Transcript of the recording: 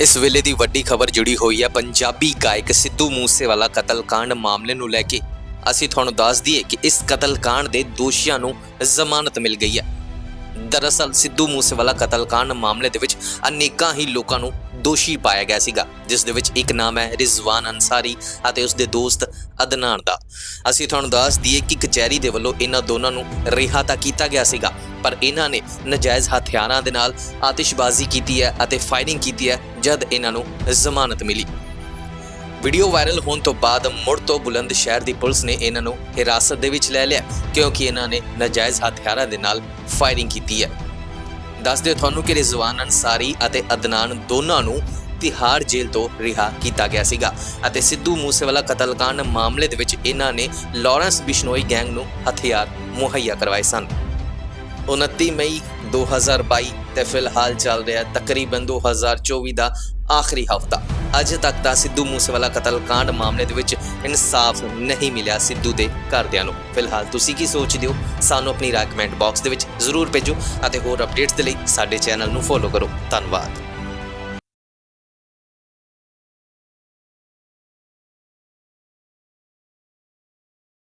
ਇਸ ਵੇਲੇ ਦੀ ਵੱਡੀ ਖਬਰ ਜੁੜੀ ਹੋਈ ਹੈ। ਪੰਜਾਬੀ ਗਾਇਕ ਸਿੱਧੂ ਮੂਸੇਵਾਲਾ ਕਤਲकांड ਮਾਮਲੇ ਨੂੰ ਲੈ ਕੇ ਅਸੀਂ ਤੁਹਾਨੂੰ ਦੱਸ ਦਈਏ ਕਿ ਇਸ ਕਤਲकांड ਦੇ ਦੋਸ਼ੀਆਂ ਨੂੰ ਜ਼ਮਾਨਤ ਮਿਲ ਗਈ ਹੈ। ਦਰਅਸਲ ਸਿੱਧੂ ਮੂਸੇਵਾਲਾ ਕਤਲकांड ਮਾਮਲੇ ਦੇ ਵਿੱਚ ਅਨੇਕਾਂ ਹੀ ਲੋਕਾਂ ਨੂੰ ਦੋਸ਼ੀ ਪਾਇਆ ਗਿਆ ਸੀਗਾ, ਜਿਸ ਦੇ ਵਿੱਚ ਇੱਕ ਨਾਮ ਹੈ ਰਿਜ਼ਵਾਨ ਅਨਸਾਰੀ ਅਤੇ ਉਸ ਦੇ ਦੋਸਤ ਅਦਨਾਨ ਦਾ। ਅਸੀਂ ਤੁਹਾਨੂੰ ਦੱਸ ਦਈਏ ਕਿ ਕਚਹਿਰੀ ਦੇ ਵੱਲੋਂ ਇਹਨਾਂ ਦੋਨਾਂ ਨੂੰ ਰਿਹਾ ਤਾਂ ਕੀਤਾ ਗਿਆ ਸੀਗਾ, ਪਰ ਇਹਨਾਂ ਨੇ ਨਜਾਇਜ਼ ਹਥਿਆਰਾਂ ਦੇ ਨਾਲ ਆਤਿਸ਼ਬਾਜ਼ੀ ਕੀਤੀ ਹੈ ਅਤੇ ਫਾਇਰਿੰਗ ਕੀਤੀ ਹੈ ਜਦ ਇਹਨਾਂ ਨੂੰ ਜ਼ਮਾਨਤ ਮਿਲੀ। ਵੀਡੀਓ ਵਾਇਰਲ ਹੋਣ ਤੋਂ ਬਾਅਦ ਮੁੜ ਤੋਂ ਬੁਲੰਦ ਸ਼ਹਿਰ ਦੀ ਪੁਲਿਸ ਨੇ ਇਹਨਾਂ ਨੂੰ ਹਿਰਾਸਤ ਦੇ ਵਿੱਚ ਲੈ ਲਿਆ, ਕਿਉਂਕਿ ਇਹਨਾਂ ਨੇ ਨਾਜਾਇਜ਼ ਹਥਿਆਰਾਂ ਦੇ ਨਾਲ ਫਾਇਰਿੰਗ ਕੀਤੀ ਹੈ। ਦੱਸ ਦਿਓ ਤੁਹਾਨੂੰ ਕਿ ਰਿਜ਼ਵਾਨ ਅਨਸਾਰੀ ਅਤੇ ਅਦਨਾਨ ਦੋਨਾਂ ਨੂੰ ਤਿਹਾੜ ਜੇਲ੍ਹ ਤੋਂ ਰਿਹਾ ਕੀਤਾ ਗਿਆ ਸੀਗਾ ਅਤੇ ਸਿੱਧੂ ਮੂਸੇਵਾਲਾ ਕਤਲकांड ਮਾਮਲੇ ਦੇ ਵਿੱਚ ਇਹਨਾਂ ਨੇ ਲਾਰੈਂਸ ਬਿਸ਼ਨੋਈ ਗੈਂਗ ਨੂੰ ਹਥਿਆਰ ਮੁਹੱਈਆ ਕਰਵਾਏ ਸਨ। 29 ਮਈ 2022 ਤੇ ਫਿਲਹਾਲ ਚੱਲ ਰਿਹਾ ਤਕਰੀਬਨ 2024 ਦਾ ਆਖਰੀ ਹਫਤਾ। ਅਜੇ ਤੱਕ ਤਾਂ ਸਿੱਧੂ ਮੂਸੇਵਾਲਾ ਕਤਲकांड ਮਾਮਲੇ ਦੇ ਵਿੱਚ ਇਨਸਾਫ ਨਹੀਂ ਮਿਲਿਆ ਸਿੱਧੂ ਦੇ ਘਰਦਿਆਂ ਨੂੰ। ਫਿਲਹਾਲ ਤੁਸੀਂ ਕੀ ਸੋਚਦੇ ਹੋ? ਸਾਨੂੰ ਆਪਣੀ ਰਾਏ ਕਮੈਂਟ ਬਾਕਸ ਦੇ ਵਿੱਚ ਜ਼ਰੂਰ ਭੇਜੋ ਅਤੇ ਹੋਰ ਅਪਡੇਟਸ ਦੇ ਲਈ ਸਾਡੇ ਚੈਨਲ ਨੂੰ ਫੋਲੋ ਕਰੋ। ਧੰਨਵਾਦ।